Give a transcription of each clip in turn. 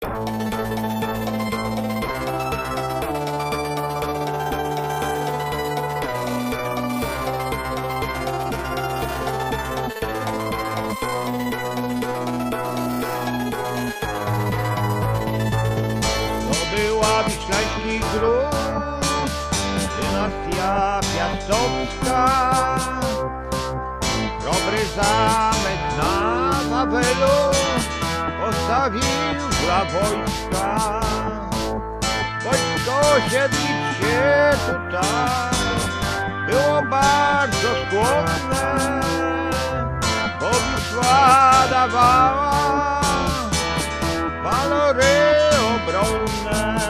To była Wiślański Grób, dynastia piastowska. Dobry zamek na Wawelu postawił dla wojska. Wojsko siedlić się tutaj było bardzo skłonne, bo Wisła dawała walory obronne.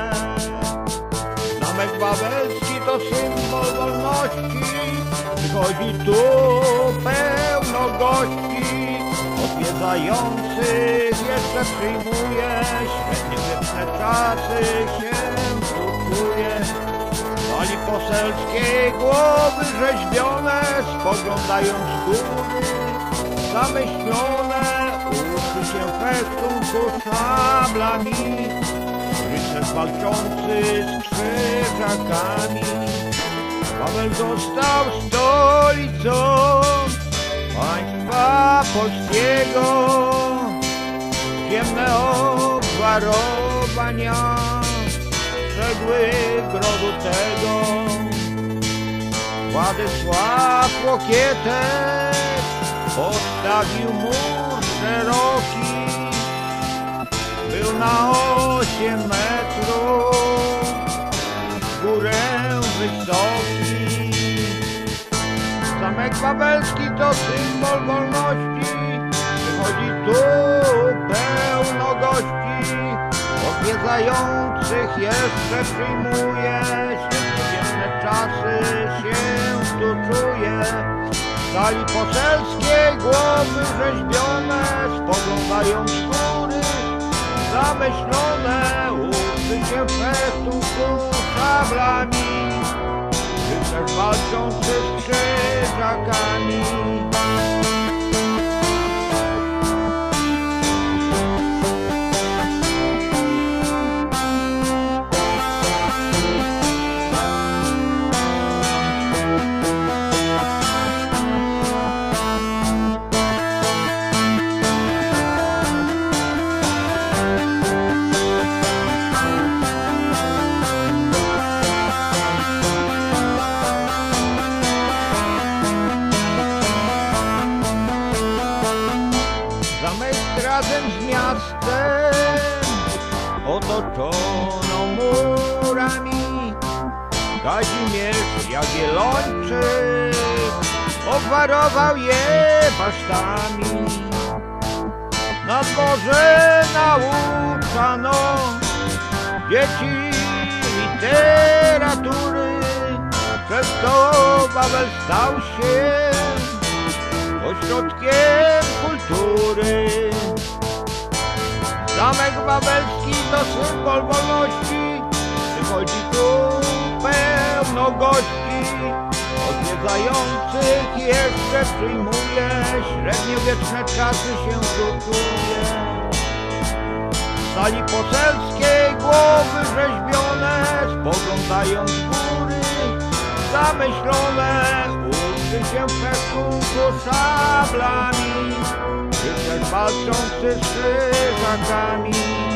Zamek Wawelski to symbol wolności, przychodzi tu pełno gości, odwiedzających jeszcze przyjmuje, świetnie wieczne czasy się tu czuje. Sali poselskiej głowy rzeźbione, spoglądają z góry, zamyślone, uczy się festunku szablami, rycerz walczący z krzyżakami. Paweł został stolicą państwa polskiego, obwarowania strzegły grodu tego. Władysław Łokietek postawił mur szeroki, był na osiem metrów, w górę wysoki. Zamek Wawelski to symbol wolności, jeszcze przyjmuje, świetne czasy się tu czuje. Sali poselskiej głowy rzeźbione, spoglądają z góry, zamyślone, uczy się festunku szablami, rycerz walczący z krzyżakami. Z miastem otoczono murami. Kazimierz Jagiellończyk obwarował je basztami. Na dworze nauczano dzieci literatury, przez to Wawel stał się ośrodkiem kultury. Wawelski to symbol wolności, przychodzi tu pełno gości, odwiedzających jeszcze przyjmuje, średniowieczne czasy się. W sali poselskiej głowy rzeźbione, spoglądają z góry, zamyślone, się festunku szablami, rycerz walczący z krzyżakami.